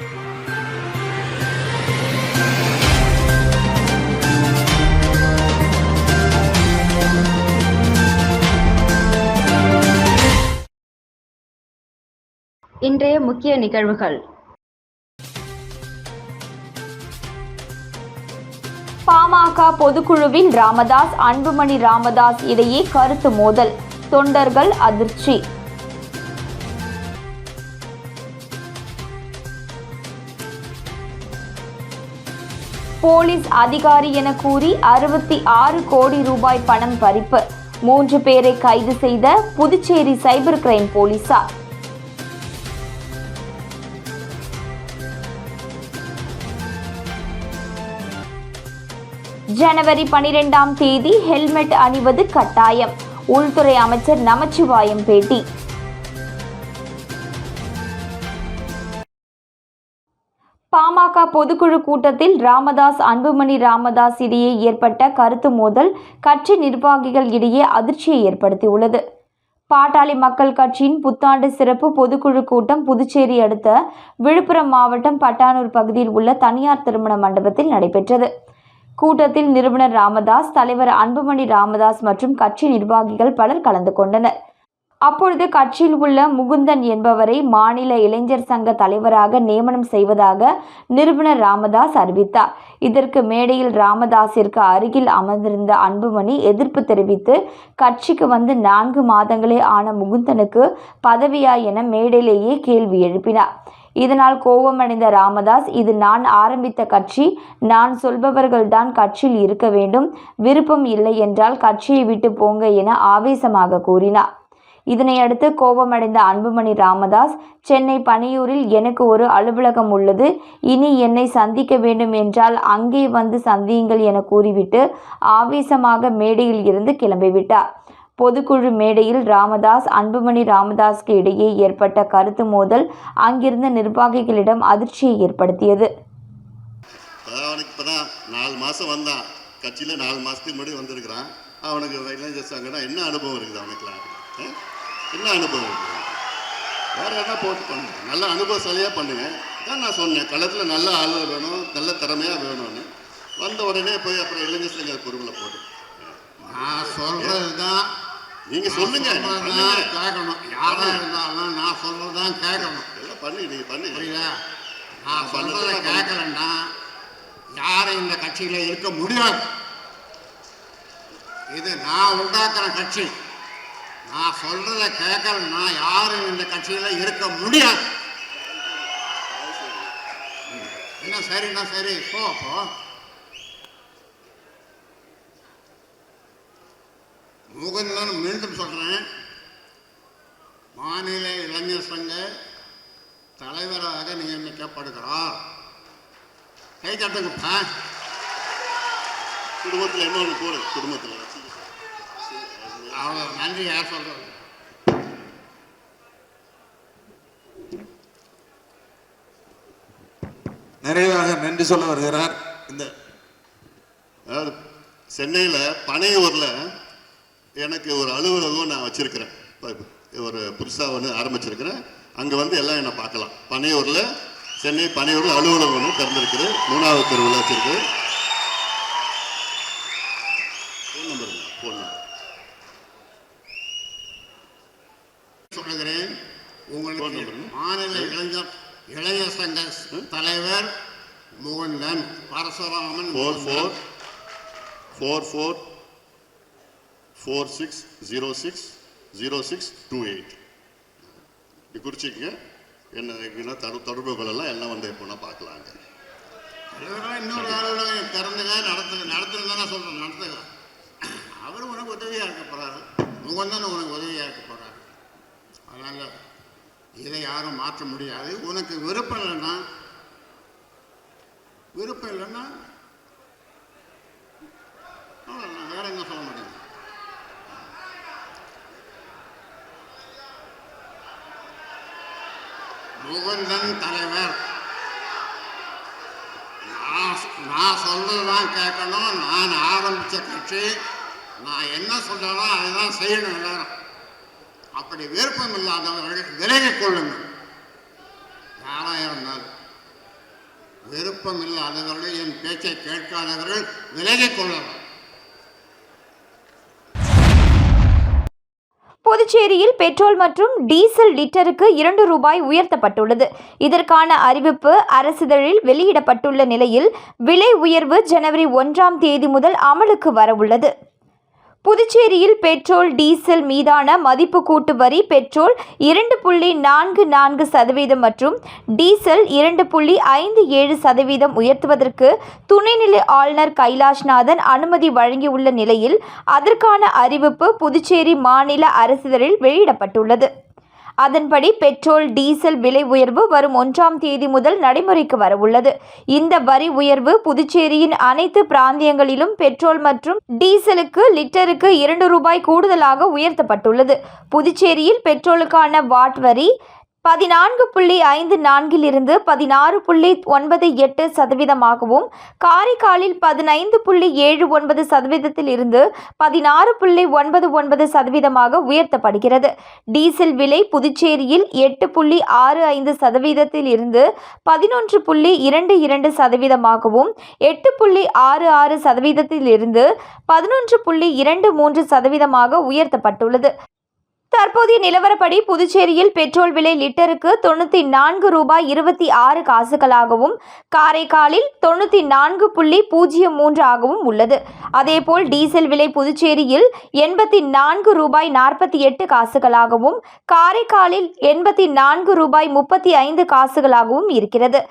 இன்றைய முக்கிய நிகழ்வுகள். பாமக பொதுக்குழுவின் ராமதாஸ் அன்புமணி ராமதாஸ் இடையே கருத்து மோதல் தொண்டர்கள் அதிர்ச்சி. போலீஸ் அதிகாரி என கூறி அறுபத்தி ஆறு கோடி ரூபாய் பணம் பறிப்பு. மூன்று பேரை கைது செய்த புதுச்சேரி சைபர் கிரைம் போலீசார். ஜனவரி பனிரெண்டாம் தேதி ஹெல்மெட் அணிவது கட்டாயம். உள்துறை அமைச்சர் நமச்சிவாயம் பேட்டி. பாமக பொதுக்குழு கூட்டத்தில் ராமதாஸ் அன்புமணி ராமதாஸ் இடையே ஏற்பட்ட கருத்து மோதல் கட்சி நிர்வாகிகள் இடையே அதிர்ச்சியை ஏற்படுத்தியுள்ளது. பாட்டாளி மக்கள் கட்சியின் புத்தாண்டு சிறப்பு பொதுக்குழு கூட்டம் புதுச்சேரி அடுத்த விழுப்புரம் மாவட்டம் பட்டானூர் பகுதியில் உள்ள தனியார் திருமண மண்டபத்தில் நடைபெற்றது. கூட்டத்தில் நிறுவனர் ராமதாஸ் தலைவர் அன்புமணி ராமதாஸ் மற்றும் கட்சி நிர்வாகிகள் பலர் கலந்து கொண்டனர். அப்பொழுது கட்சியில் உள்ள முகுந்தன் என்பவரை மாநில இளைஞர் சங்க தலைவராக நியமனம் செய்வதாக நிறுவனர் ராமதாஸ் அறிவித்தார். இதற்கு மேடையில் ராமதாஸிற்கு அருகில் அமர்ந்திருந்த அன்புமணி எதிர்ப்பு தெரிவித்து கட்சிக்கு வந்து நான்கு மாதங்களே ஆன முகுந்தனுக்கு பதவியா என மேடையிலேயே கேள்வி எழுப்பினார். இதனால் கோபமடைந்த ராமதாஸ் இது நான் ஆரம்பித்த கட்சி நான் சொல்பவர்கள்தான் கட்சியில் இருக்க வேண்டும் விருப்பம் இல்லை என்றால் கட்சியை விட்டு போங்க என ஆவேசமாக கூறினார். இதனையடுத்து கோபமடைந்த அன்புமணி ராமதாஸ் சென்னை பனையூரில் எனக்கு ஒரு அலுவலகம் உள்ளது. இனி என்னை சந்திக்க வேண்டும் என்றால் அங்கே வந்து சந்தியுங்கள் என கூறிவிட்டு ஆவேசமாக மேடையில் இருந்து கிளம்பிவிட்டார். பொதுக்குழு மேடையில் ராமதாஸ் அன்புமணி ராமதாஸ்க்கு இடையே ஏற்பட்ட கருத்து மோதல் அங்கிருந்த நிர்வாகிகளிடம் அதிர்ச்சியை ஏற்படுத்தியது. அவனுக்கு நாலு மாதம் வந்தான். கட்சியில் நாலு மாதத்துக்கு முன்னாடி வந்திருக்கிறான். அவனுக்கு இளைஞர் என்ன அனுபவம் இருக்குது அவனுக்குலாம் என்ன அனுபவம்? வேறு என்ன போட்டு பண்ணுங்க நல்ல அனுபவசாலியாக பண்ணுங்க. தான் நான் சொன்னேன். களத்தில் நல்ல ஆள் வேணும் நல்ல திறமையாக வேணும்னு. வந்த உடனே போய் அப்புறம் இளைஞர் சங்க குழுவில் போட்டு நான் சொல்றது தான் நீங்கள் சொல்லுங்க. கேட்கணும். யாரா இருந்தாலும் நான் சொல்றது தான் கேட்கணும். எல்லாம் பண்ணி நீங்கள் பண்ணி. புரியுதா? நான் பண்ணதுல கேட்கலன்னா யாரும் இந்த கட்சியில இருக்க முடியாது. இது நான் உண்டாக்குற கட்சி. நான் சொல்றதை கேட்கலன்னா யாரும் இந்த கட்சியில இருக்க முடியாது. என்ன சரிண்ணா சரி? போ போ. முகந்தான் மீண்டும் சொல்றேன். மாநில இளைஞர் சங்க தலைவராக நியமிக்கப்படுகிறார். கை தட்டுங்கப்பா. குடும்பத்தில் இன்னொன்று போடு குடும்பத்தில். அவ்வளோ நன்றி யார் சொல்றது? நிறைவாக நன்றி சொல்ல வருகிறார். இந்த அதாவது சென்னையில் பனையூரில் எனக்கு ஒரு அலுவலகம் நான் வச்சுருக்கிறேன். ஒரு புதுசாக ஒன்று ஆரம்பிச்சிருக்கிறேன். அங்கே வந்து எல்லாம் என்னை பார்க்கலாம். பனையூரில் சென்னை பனையூரில் அலுவலகம் ஒன்று திறந்திருக்குது. மூணாவது தெருவில் வச்சிருக்கு. தலைவர் Mukundan Parasuraman four four. Four four four six zero six zero six two eight இப்படி குறிச்சிக்கங்க. என்ன என்ன தடு தொடர்பு கொள்ளலாம் எல்லாம் வந்து எப்போனா பார்க்கலாங்க. இன்னொரு அலுவலகம் திறந்துங்க நடத்துங்க நடத்துங்க தானே சொல்றேன் நடத்துங்க அவர் உனக்கு உதவியா இருக்க போறாரு. முகந்தன் உனக்கு உதவியா இருக்க போறாரு. அதனால இதை யாரும் மாற்ற முடியாது. உனக்கு விருப்பம் இல்லைன்னா விருப்பம் இல்லைன்னா அவ்வளவுதான். வேற என்ன சொல்ல முடியும் முகுந்தன் தலைவர். நான் நான் சொல்றதுதான் கேட்கணும். நான் ஆரம்பிச்ச கட்சி. நான் என்ன சொல்றேனோ அதுதான் செய்யணும் எல்லாரும். அப்படி விருப்பம் இல்லாதவர்கள் விலகிக் கொள்ளுங்கள் யாராக இருந்தாலும் விருப்பம் இல்லாதவர்கள் என் பேச்சை கேட்காதவர்கள் விலகிக் கொள்ளலாம். புதுச்சேரியில் பெட்ரோல் மற்றும் டீசல் லிட்டருக்கு இரண்டு ரூபாய் உயர்த்தப்பட்டுள்ளது. இதற்கான அறிவிப்பு அரசிதழில் வெளியிடப்பட்டுள்ள நிலையில் விலை உயர்வு ஜனவரி ஒன்றாம் தேதி முதல் அமலுக்கு வரவுள்ளது. புதுச்சேரியில் பெட்ரோல் டீசல் மீதான மதிப்பு கூட்டு வரி பெட்ரோல் இரண்டு புள்ளி நான்கு நான்கு சதவீதம் மற்றும் டீசல் இரண்டு புள்ளி ஐந்து ஏழு சதவீதம் உயர்த்துவதற்கு துணைநிலை ஆளுநர் கைலாஷ்நாதன் அனுமதி வழங்கியுள்ள நிலையில் அதற்கான அறிவிப்பு புதுச்சேரி மாநில அரசிதழில் வெளியிடப்பட்டுள்ளது. அதன்படி பெட்ரோல் டீசல் விலை உயர்வு வரும் ஒன்றாம் தேதி முதல் நடைமுறைக்கு வரவுள்ளது இந்த வரி உயர்வு புதுச்சேரியின் அனைத்து பிராந்தியங்களிலும் பெட்ரோல் மற்றும் டீசலுக்கு லிட்டருக்கு இரண்டு ரூபாய் கூடுதலாக உயர்த்தப்பட்டுள்ளது. புதுச்சேரியில் பெட்ரோலுக்கான வாட் வரி பதினான்கு புள்ளி ஐந்து நான்கிலிருந்து பதினாறு புள்ளி ஒன்பது எட்டு சதவீதமாகவும் காரைக்காலில் பதினைந்து புள்ளி ஏழு ஒன்பது சதவீதத்தில் இருந்து பதினாறு புள்ளி ஒன்பது ஒன்பது சதவீதமாக உயர்த்தப்படுகிறது. டீசல் விலை புதுச்சேரியில் எட்டு புள்ளி ஆறு ஐந்து சதவீதத்தில் இருந்து பதினொன்று புள்ளி இரண்டு இரண்டு சதவீதமாகவும் எட்டு புள்ளி ஆறு ஆறு சதவீதத்தில் இருந்து பதினொன்று புள்ளி இரண்டு மூன்று சதவீதமாக உயர்த்தப்பட்டுள்ளது. தற்போதைய நிலவரப்படி புதுச்சேரியில் பெட்ரோல் விலை லிட்டருக்கு தொண்ணூற்றி நான்கு ரூபாய் இருபத்தி ஆறு காசுகளாகவும் காரைக்காலில் தொண்ணூற்றி நான்கு புள்ளி பூஜ்ஜியம் மூன்று ஆகவும் உள்ளது. அதேபோல் டீசல் விலை புதுச்சேரியில் எண்பத்தி நான்கு ரூபாய் நாற்பத்தி எட்டு காசுகளாகவும் காரைக்காலில் எண்பத்தி நான்கு ரூபாய் முப்பத்தி ஐந்து காசுகளாகவும் இருக்கிறது.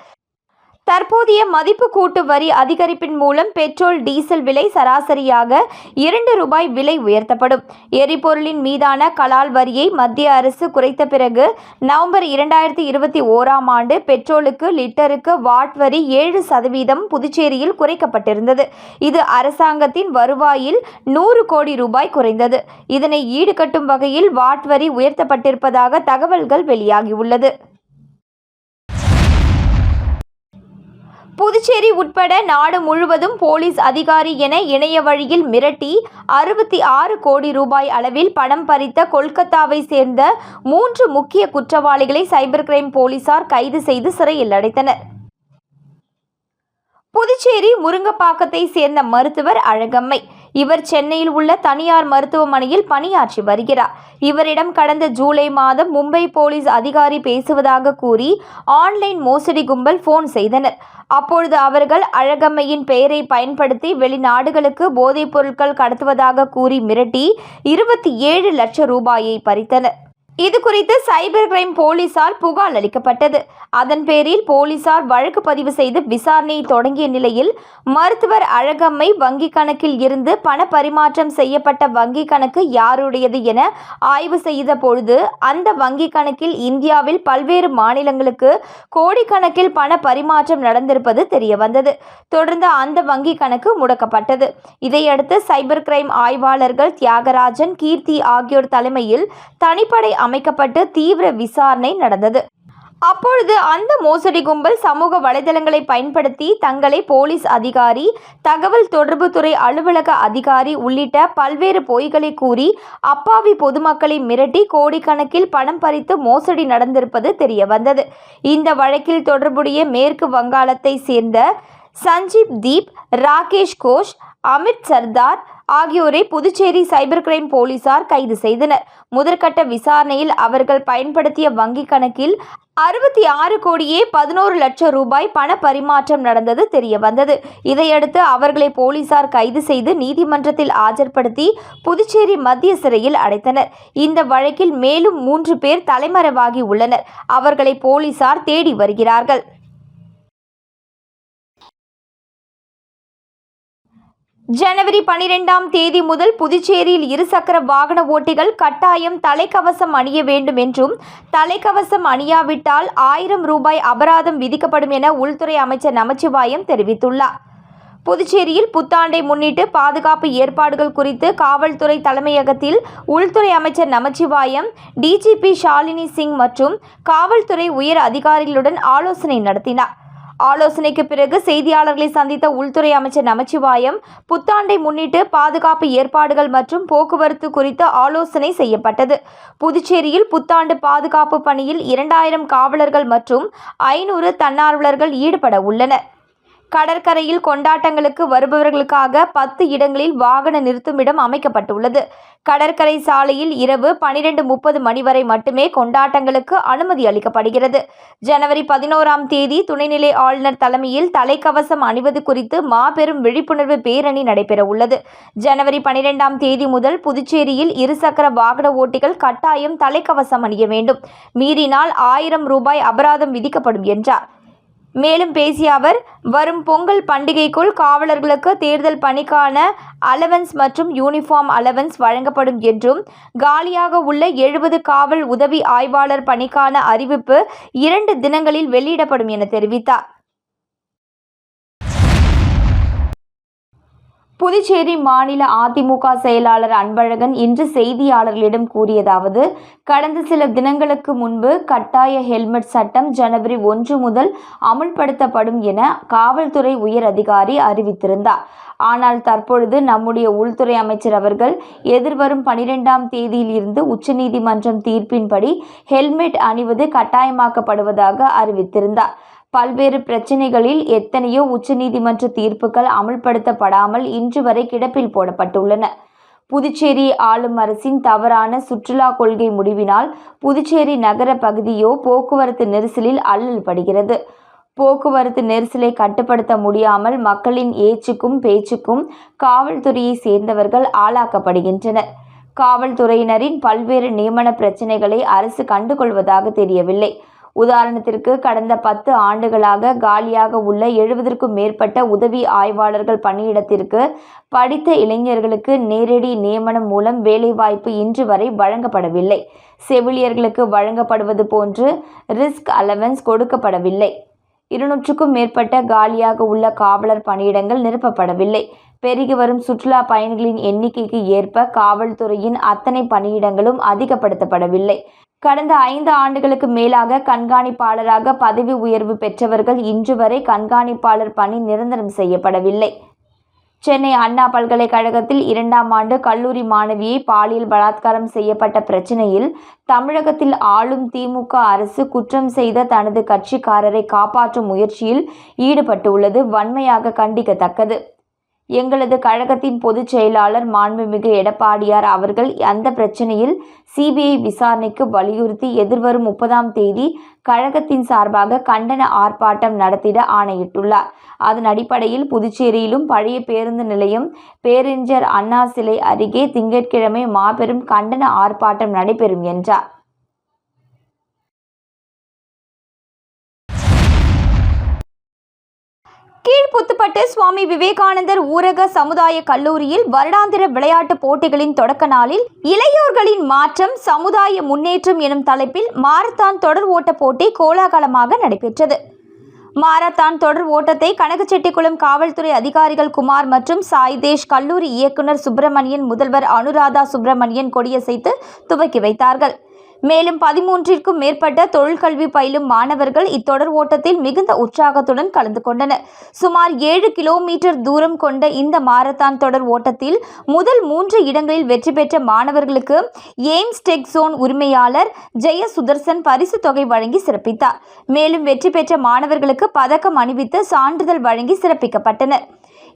தற்போதைய மதிப்பு கூட்டு வரி அதிகரிப்பின் மூலம் பெட்ரோல் டீசல் விலை சராசரியாக இரண்டு ரூபாய் விலை உயர்த்தப்படும். எரிபொருளின் மீதான கலால் வரியை மத்திய அரசு குறைத்த பிறகு நவம்பர் இரண்டாயிரத்தி இருபத்தி ஓராம் ஆண்டு பெட்ரோலுக்கு லிட்டருக்கு வாட் வரி ஏழு சதவீதம் புதுச்சேரியில் குறைக்கப்பட்டிருந்தது. இது அரசாங்கத்தின் வருவாயில் நூறு கோடி ரூபாய் குறைந்தது. இதனை ஈடுகட்டும் வகையில் வாட் வரி உயர்த்தப்பட்டிருப்பதாக தகவல்கள் வெளியாகியுள்ளது. புதுச்சேரி உட்பட நாடு முழுவதும் போலீஸ் அதிகாரி என இணைய வழியில் மிரட்டி அறுபத்தி ஆறு கோடி ரூபாய் அளவில் பணம் பறித்த கொல்கத்தாவை சேர்ந்த மூன்று முக்கிய குற்றவாளிகளை சைபர் கிரைம் போலீசார் கைது செய்து சிறையில் அடைத்தனர். புதுச்சேரி முருங்கப்பாக்கத்தை சேர்ந்த மருத்துவர் அழகம்மை. இவர் சென்னையில் உள்ள தனியார் மருத்துவமனையில் பணியாற்றி வருகிறார். இவரிடம் கடந்த ஜூலை மாதம் மும்பை போலீஸ் அதிகாரி பேசுவதாக கூறி ஆன்லைன் மோசடி கும்பல் போன் செய்தனர். அப்பொழுது அவர்கள் அழகம்மையின் பெயரை பயன்படுத்தி வெளிநாடுகளுக்கு போதைப் பொருட்கள் கடத்துவதாக கூறி மிரட்டி இருபத்தி ஏழு லட்சம் ரூபாயை பறித்தனர். இது குறித்து சைபர் கிரைம் போலீசார் புகார் அளிக்கப்பட்டது. அதன் பேரில் போலீசார் வழக்கு பதிவு செய்து விசாரணையை தொடங்கிய நிலையில் மருத்துவர் அழகம்மை வங்கி கணக்கில் இருந்து பண பரிமாற்றம் செய்யப்பட்ட வங்கி கணக்கு யாருடையது என ஆய்வு செய்த பொழுது அந்த வங்கி கணக்கில் இந்தியாவில் பல்வேறு மாநிலங்களுக்கு கோடிக்கணக்கில் பண பரிமாற்றம் நடந்திருப்பது தெரியவந்தது. தொடர்ந்து அந்த வங்கி கணக்கு முடக்கப்பட்டது. இதையடுத்து சைபர் கிரைம் ஆய்வாளர்கள் தியாகராஜன் கீர்த்தி ஆகியோர் தலைமையில் தனிப்படை அமைக்கப்பட்டு தீவிர விசாரணை நடந்தது. அப்பொழுது அந்த மோசடி கும்பல் சமூக வலைதளங்களை பயன்படுத்தி தங்களை போலீஸ் அதிகாரி தகவல் தொடர்புத்துறை அலுவலக அதிகாரி உள்ளிட்ட பல்வேறு பொய்களை கூறி அப்பாவி பொதுமக்களை மிரட்டி கோடிக்கணக்கில் பணம் பறித்து மோசடி நடந்திருப்பது தெரியவந்தது. இந்த வழக்கில் தொடர்புடைய மேற்கு வங்காளத்தை சேர்ந்த சஞ்சீப் தீப் ராகேஷ் கோஷ் அமித் சர்தார் ஆகியோரை புதுச்சேரி சைபர் கிரைம் போலீசார் கைது செய்தனர். முதற்கட்ட விசாரணையில் அவர்கள் பயன்படுத்திய வங்கி கணக்கில் அறுபத்தி ஆறு கோடியே பதினோரு லட்சம் ரூபாய் பண பரிமாற்றம் நடந்தது தெரிய வந்தது. இதையடுத்து அவர்களை போலீசார் கைது செய்து நீதிமன்றத்தில் ஆஜர்படுத்தி புதுச்சேரி மத்திய சிறையில் அடைத்தனர். இந்த வழக்கில் மேலும் மூன்று பேர் தலைமறைவாகி உள்ளனர். அவர்களை போலீசார் தேடி வருகிறார்கள். ஜனவரி பனிரெண்டாம் தேதி முதல் புதுச்சேரியில் இருசக்கர வாகன ஓட்டிகள் கட்டாயம் தலைக்கவசம் அணிய வேண்டும் என்றும் தலைக்கவசம் அணியாவிட்டால் ஆயிரம் ரூபாய் அபராதம் விதிக்கப்படும் என உள்துறை அமைச்சர் நமச்சிவாயம் தெரிவித்துள்ளார். புதுச்சேரியில் புத்தாண்டை முன்னிட்டு பாதுகாப்பு ஏற்பாடுகள் குறித்து காவல்துறை தலைமையகத்தில் உள்துறை அமைச்சர் நமச்சிவாயம் டிஜிபி ஷாலினி சிங் மற்றும் காவல்துறை உயர் அதிகாரிகளுடன் ஆலோசனை நடத்தினார். ஆலோசனைக்கு பிறகு செய்தியாளர்களை சந்தித்த உள்துறை அமைச்சர் நமச்சிவாயம் புத்தாண்டை முன்னிட்டு பாதுகாப்பு ஏற்பாடுகள் மற்றும் போக்குவரத்து குறித்து ஆலோசனை செய்யப்பட்டது. புதுச்சேரியில் புத்தாண்டு பாதுகாப்பு பணியில் இரண்டாயிரம் காவலர்கள் மற்றும் ஐநூறு தன்னார்வலர்கள் ஈடுபட உள்ளனர். கடற்கரையில் கொண்டாட்டங்களுக்கு வருபவர்களுக்காக பத்து இடங்களில் வாகன நிறுத்துமிடம் அமைக்கப்பட்டுள்ளது. கடற்கரை சாலையில் இரவு பனிரெண்டு முப்பது மணி வரை மட்டுமே கொண்டாட்டங்களுக்கு அனுமதி அளிக்கப்படுகிறது. ஜனவரி பதினோராம் தேதி துணைநிலை ஆளுநர் தலைமையில் தலைக்கவசம் அணிவது குறித்து மாபெரும் விழிப்புணர்வு பேரணி நடைபெற உள்ளது ஜனவரி பனிரெண்டாம் தேதி முதல் புதுச்சேரியில் இருசக்கர வாகன ஓட்டிகள் கட்டாயம் தலைக்கவசம் அணிய வேண்டும். மீறினால் ஆயிரம் ரூபாய் அபராதம் விதிக்கப்படும் என்றார். மேலும் பேசிய அவர் வரும் பொங்கல் பண்டிகைக்குள் காவலர்களுக்கு தேர்தல் பணிக்கான அலவன்ஸ் மற்றும் யூனிஃபார்ம் அலவன்ஸ் வழங்கப்படும் என்றும் காலியாக உள்ள எழுபது காவல் உதவி ஆய்வாளர் பணிக்கான அறிவிப்பு இரண்டு தினங்களில் வெளியிடப்படும் என தெரிவித்தார். புதுச்சேரி மாநில அதிமுக செயலாளர் அன்பழகன் இன்று செய்தியாளர்களிடம் கூறியதாவது கடந்த சில தினங்களுக்கு முன்பு கட்டாய ஹெல்மெட் சட்டம் ஜனவரி ஒன்று முதல் அமுல்படுத்தப்படும் என காவல்துறை உயர் அதிகாரி அறிவித்திருந்தார். ஆனால் தற்பொழுது நம்முடைய உள்துறை அமைச்சர் அவர்கள் எதிர்வரும் பனிரெண்டாம் தேதியில் இருந்து உச்சநீதிமன்றம் தீர்ப்பின்படி ஹெல்மெட் அணிவது கட்டாயமாக்கப்படுவதாக அறிவித்திருந்தார். பல்வேறு பிரச்சினைகளில் எத்தனையோ உச்சநீதிமன்ற தீர்ப்புகள் அமல்படுத்தப்படாமல் இன்று வரை கிடப்பில் போடப்பட்டுள்ளன. புதுச்சேரி ஆளும் அரசின் தவறான சுற்றுலா கொள்கை முடிவினால் புதுச்சேரி நகர பகுதியோ போக்குவரத்து நெரிசலில் அல்லல் படுகிறது. போக்குவரத்து நெரிசலை கட்டுப்படுத்த முடியாமல் மக்களின் ஏச்சுக்கும் பேச்சுக்கும் காவல்துறையை சேர்ந்தவர்கள் ஆளாக்கப்படுகின்றனர். காவல்துறையினரின் பல்வேறு நியமன பிரச்சினைகளை அரசு கண்டுகொள்வதாக தெரியவில்லை. உதாரணத்திற்கு கடந்த பத்து ஆண்டுகளாக காலியாக உள்ள எழுபதற்கும் மேற்பட்ட உதவி ஆய்வாளர்கள் பணியிடத்திற்கு படித்த இளைஞர்களுக்கு நேரடி நியமனம் மூலம் வேலைவாய்ப்பு இன்று வரை வழங்கப்படவில்லை. செவிலியர்களுக்கு வழங்கப்படுவது போன்று ரிஸ்க் அலவன்ஸ் கொடுக்கப்படவில்லை. இருநூற்றுக்கும் மேற்பட்ட காலியாக உள்ள காவலர் பணியிடங்கள் நிரப்பப்படவில்லை. பெருகி வரும் சுற்றுலா பயணிகளின் எண்ணிக்கைக்கு ஏற்ப காவல்துறையின் அத்தனை பணியிடங்களும் அதிகப்படுத்தப்படவில்லை. கடந்த ஐந்து ஆண்டுகளுக்கு மேலாக கண்காணிப்பாளராக பதவி உயர்வு பெற்றவர்கள் இன்று வரை கண்காணிப்பாளர் பணி நிரந்தரம் செய்யப்படவில்லை. சென்னை அண்ணா பல்கலைக்கழகத்தில் இரண்டாம் ஆண்டு கல்லூரி மாணவியை பாலியல் பலாத்காரம் செய்யப்பட்ட பிரச்சினையில் தமிழகத்தில் ஆளும் திமுக அரசு குற்றம் செய்த தனது கட்சிக்காரரை காப்பாற்றும் முயற்சியில் ஈடுபட்டுள்ளது வன்மையாக கண்டிக்கத்தக்கது. எங்களது கழகத்தின் பொதுச் செயலாளர் மாண்புமிகு எடப்பாடியார் அவர்கள் அந்த பிரச்சனையில் சிபிஐ விசாரணைக்கு வலியுறுத்தி எதிர்வரும் முப்பதாம் தேதி கழகத்தின் சார்பாக கண்டன ஆர்ப்பாட்டம் நடத்திட ஆணையிட்டுள்ளார். அதன் அடிப்படையில் புதுச்சேரியிலும் பழைய பேருந்து நிலையம் பேரறிஞர் அண்ணா சிலை அருகே திங்கட்கிழமை மாபெரும் கண்டன ஆர்ப்பாட்டம் நடைபெறும் என்றார். கீழ்புத்துப்பட்டு சுவாமி விவேகானந்தர் ஊரக சமுதாய கல்லூரியில் வருடாந்திர விளையாட்டுப் போட்டிகளின் தொடக்க நாளில் இளையோர்களின் மாற்றம் சமுதாய முன்னேற்றம் எனும் தலைப்பில் மாரத்தான் தொடர் ஓட்டப் போட்டி கோலாகலமாக நடைபெற்றது. மாரத்தான் தொடர் ஓட்டத்தை கனகச்செட்டிக்குளம் காவல்துறை அதிகாரிகள் குமார் மற்றும் சாய்தேஷ் கல்லூரி இயக்குனர் சுப்பிரமணியன் முதல்வர் அனுராதா சுப்பிரமணியன் கொடியசைத்து துவக்கி வைத்தார்கள். மேலும் பதிமூன்றிற்கும் மேற்பட்ட தொழிற்கல்வி பயிலும் மாணவர்கள் இத்தொடர் ஓட்டத்தில் மிகுந்த உற்சாகத்துடன் கலந்து கொண்டனர். சுமார் ஏழு கிலோமீட்டர் தூரம் கொண்ட இந்த மாரத்தான் தொடர் ஓட்டத்தில் முதல் மூன்று இடங்களில் வெற்றி பெற்ற மாணவர்களுக்கு எய்ம்ஸ் டெக் ஜோன் உரிமையாளர் ஜெய சுதர்சன் பரிசு தொகை வழங்கி சிறப்பித்தார். மேலும் வெற்றி பெற்ற மாணவர்களுக்கு பதக்கம் அணிவித்து சான்றிதழ் வழங்கி சிறப்பிக்கப்பட்டனர்.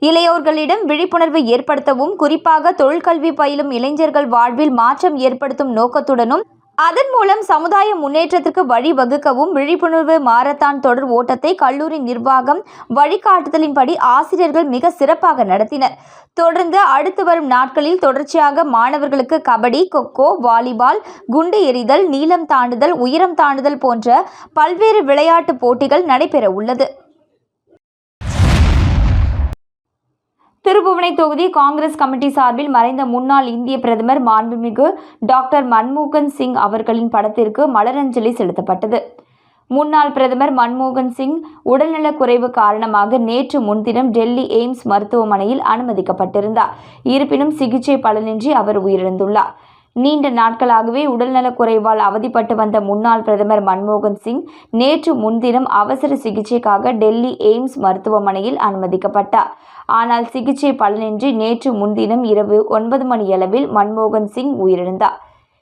இளையோர்களிடம் விழிப்புணர்வு ஏற்படுத்தவும் குறிப்பாக தொழிற்கல்வி பயிலும் இளைஞர்கள் வாழ்வில் மாற்றம் ஏற்படுத்தும் நோக்கத்துடனும் அதன் மூலம் சமுதாய முன்னேற்றத்திற்கு வழிவகுக்கவும் விழிப்புணர்வு மாரத்தான் தொடர் ஓட்டத்தை கல்லூரி நிர்வாகம் வழிகாட்டுதலின்படி ஆசிரியர்கள் மிக சிறப்பாக நடத்தினர். தொடர்ந்து அடுத்து வரும் நாட்களில் தொடர்ச்சியாக மாணவர்களுக்கு கபடி கொக்கோ வாலிபால் குண்டு எறிதல் நீளம் தாண்டுதல் உயரம் தாண்டுதல் போன்ற பல்வேறு விளையாட்டுப் போட்டிகள் நடைபெற உள்ளது திருபுவனை தொகுதி காங்கிரஸ் கமிட்டி சார்பில் மறைந்த முன்னாள் இந்திய பிரதமர் மாண்புமிகு டாக்டர் மன்மோகன் சிங் அவர்களின் படத்திற்கு மலரஞ்சலி செலுத்தப்பட்டது. முன்னாள் பிரதமர் மன்மோகன் சிங் உடல்நலக் குறைவு காரணமாக நேற்று முன்தினம் டெல்லி எய்ம்ஸ் மருத்துவமனையில் அனுமதிக்கப்பட்டிருந்தார். இருப்பினும் சிகிச்சை பலனின்றி அவர் உயிரிழந்துள்ளார். நீண்ட நாட்களாகவே உடல்நலக் குறைவால் அவதிப்பட்டு வந்த முன்னாள் பிரதமர் மன்மோகன் சிங் நேற்று முன்தினம் அவசர சிகிச்சைக்காக டெல்லி எய்ம்ஸ் மருத்துவமனையில் அனுமதிக்கப்பட்டார். ஆனால் சிகிச்சை பலனின்றி நேற்று முன்தினம் இரவு ஒன்பது மணியளவில் மன்மோகன் சிங் உயிரிழந்தார்.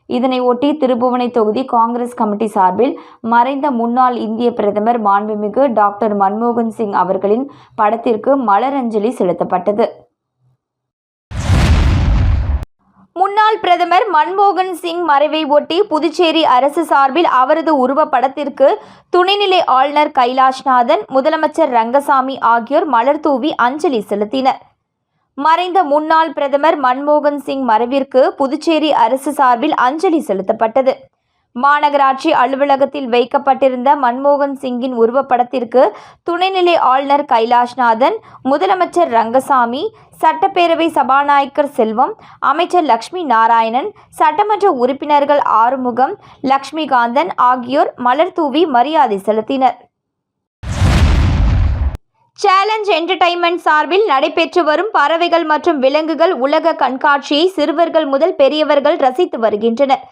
இதனை ஒட்டி திருபுவனை தொகுதி காங்கிரஸ் கமிட்டி சார்பில் மறைந்த முன்னாள் இந்திய பிரதமர் மாண்புமிகு டாக்டர் மன்மோகன் சிங் அவர்களின் படத்திற்கு மலரஞ்சலி செலுத்தப்பட்டது. முன்னாள் பிரதமர் மன்மோகன் சிங் மறைவை ஒட்டி புதுச்சேரி அரசு சார்பில் அவரது உருவப்படத்திற்கு துணைநிலை ஆளுநர் கைலாஷ்நாதன் முதலமைச்சர் ரங்கசாமி ஆகியோர் மலர் தூவி அஞ்சலி செலுத்தினர். மறைந்த முன்னாள் பிரதமர் மன்மோகன் சிங் மறைவிற்கு புதுச்சேரி அரசு சார்பில் அஞ்சலி செலுத்தப்பட்டது. மாநகராட்சி அலுவலகத்தில் வைக்கப்பட்டிருந்த மன்மோகன் சிங்கின் உருவப்படத்திற்கு துணைநிலை ஆளுநர் கைலாஷ்நாதன் முதலமைச்சர் ரங்கசாமி சட்டப்பேரவை சபாநாயகர் செல்வம் அமைச்சர் லக்ஷ்மி நாராயணன் சட்டமன்ற உறுப்பினர்கள் ஆறுமுகம் லக்ஷ்மிகாந்தன் ஆகியோர் மலர் தூவி மரியாதை செலுத்தினர். சேலஞ்ச் என்டர்டைன்மெண்ட் சார்பில் நடைபெற்று வரும் பறவைகள் மற்றும் விலங்குகள் உலக கண்காட்சியை சிறுவர்கள் முதல் பெரியவர்கள் ரசித்து வருகின்றனர்.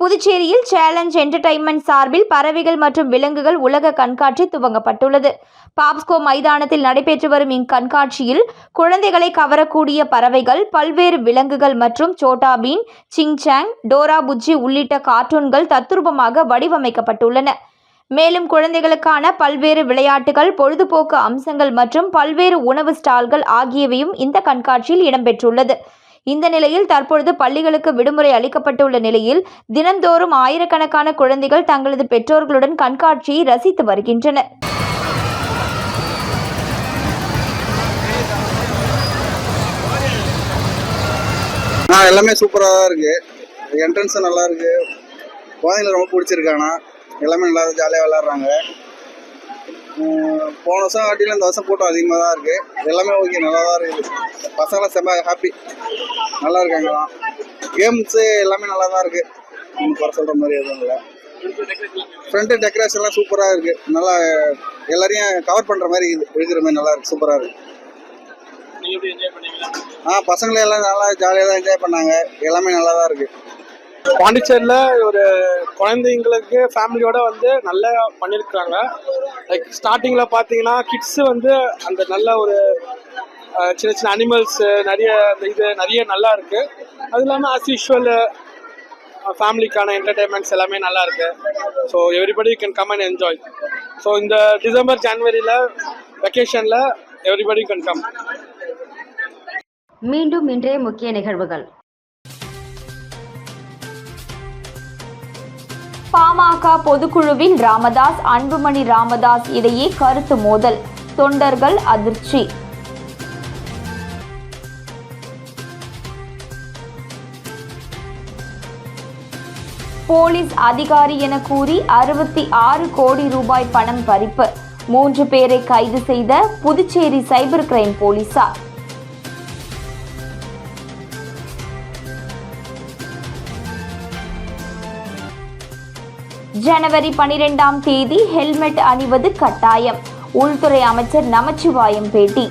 புதுச்சேரியில் சேலஞ்ச் என்டர்டைன்மெண்ட் சார்பில் பறவைகள் மற்றும் விலங்குகள் உலக கண்காட்சி துவங்கப்பட்டுள்ளது. பாப்ஸ்கோ மைதானத்தில் நடைபெற்று வரும் இக்கண்காட்சியில் குழந்தைகளை கவரக்கூடிய பறவைகள் பல்வேறு விலங்குகள் மற்றும் சோட்டா பீன் சிங்சாங் டோரா புஜ்ஜி உள்ளிட்ட கார்ட்டூன்கள் தத்ரூபமாக வடிவமைக்கப்பட்டுள்ளன. மேலும் குழந்தைகளுக்கான பல்வேறு விளையாட்டுகள் பொழுதுபோக்கு அம்சங்கள் மற்றும் பல்வேறு உணவு ஸ்டால்கள் ஆகியவையும் இந்த கண்காட்சியில் இடம்பெற்றுள்ளது. இந்த நிலையில் தற்பொழுது பள்ளிகளுக்கு விடுமுறை அளிக்கப்பட்டுள்ள நிலையில் தினந்தோறும் ஆயிரக்கணக்கான குழந்தைகள் தங்களது பெற்றோர்களுடன் கண்காட்சியை ரசித்து வருகின்றனர். எல்லாமே சூப்பராக தான் இருக்கு. என்ட்ரன்ஸும் நல்லா இருக்கு. குழந்தைங்களுக்கு ரொம்ப பிடிச்சிருக்கானா எல்லாமே நல்லா ஜாலியாக விளாட்றாங்க போன வருஷம் காட்டிலும் இந்த வருஷம் கூட்டம் அதிகமாக தான் இருக்கு. எல்லாமே ஓகே நல்லா தான் இருக்குது. பசங்களாம் செம்ம ஹாப்பி நல்லா இருக்காங்களாம் கேம்ஸு எல்லாமே நல்லா தான் இருக்கு. ஒன்றும் குறை சொல்கிற மாதிரி எதுவும் இல்லை. ஃப்ரண்ட்டு டெக்கரேஷன்லாம் சூப்பராக இருக்கு. நல்லா எல்லாரையும் கவர் பண்ணுற மாதிரி இருக்குது இருக்கிற மாதிரி நல்லா இருக்கு. சூப்பராக இருக்கு. ஆ பசங்களை எல்லாம் நல்லா ஜாலியாக தான் என்ஜாய் பண்ணாங்க. எல்லாமே நல்லா தான் இருக்கு. பாண்டிச்சேரியில் ஒரு குழந்தைங்களுக்கு ஃபேமிலியோட வந்து நல்லா பண்ணியிருக்கிறாங்க லைக் ஸ்டார்டிங்கில் பார்த்தீங்கன்னா கிட்ஸு வந்து அந்த நல்ல ஒரு சின்ன சின்ன அனிமல்ஸு நிறைய அந்த இது நிறைய நல்லா இருக்கு. அது இல்லாமல் ஆஸ் யூஷுவல் ஃபேமிலிக்கான என்டர்டைன்மெண்ட்ஸ் எல்லாமே நல்லா இருக்கு. So everybody can come and enjoy so இந்த டிசம்பர் ஜனவரியில் வெக்கேஷனில் எவ்ரிபடி கேன் கம் மீண்டும் இன்றைய முக்கிய நிகழ்வுகள். பாமக பொதுக்குழுவில் ராமதாஸ் அன்புமணி ராமதாஸ் இடையே கருத்து மோதல். தொண்டர்கள் அதிர்ச்சி. போலீஸ் அதிகாரி என கூறி அறுபத்தி ஆறு கோடி ரூபாய் பணம் பறிப்பு. மூன்று பேரை கைது செய்த புதுச்சேரி சைபர் கிரைம் போலீசார். ஜனவரி பனிரெண்டாம் தேதி ஹெல்மெட் அணிவது கட்டாயம். உள்துறை அமைச்சர் நமச்சிவாயம் பேட்டி.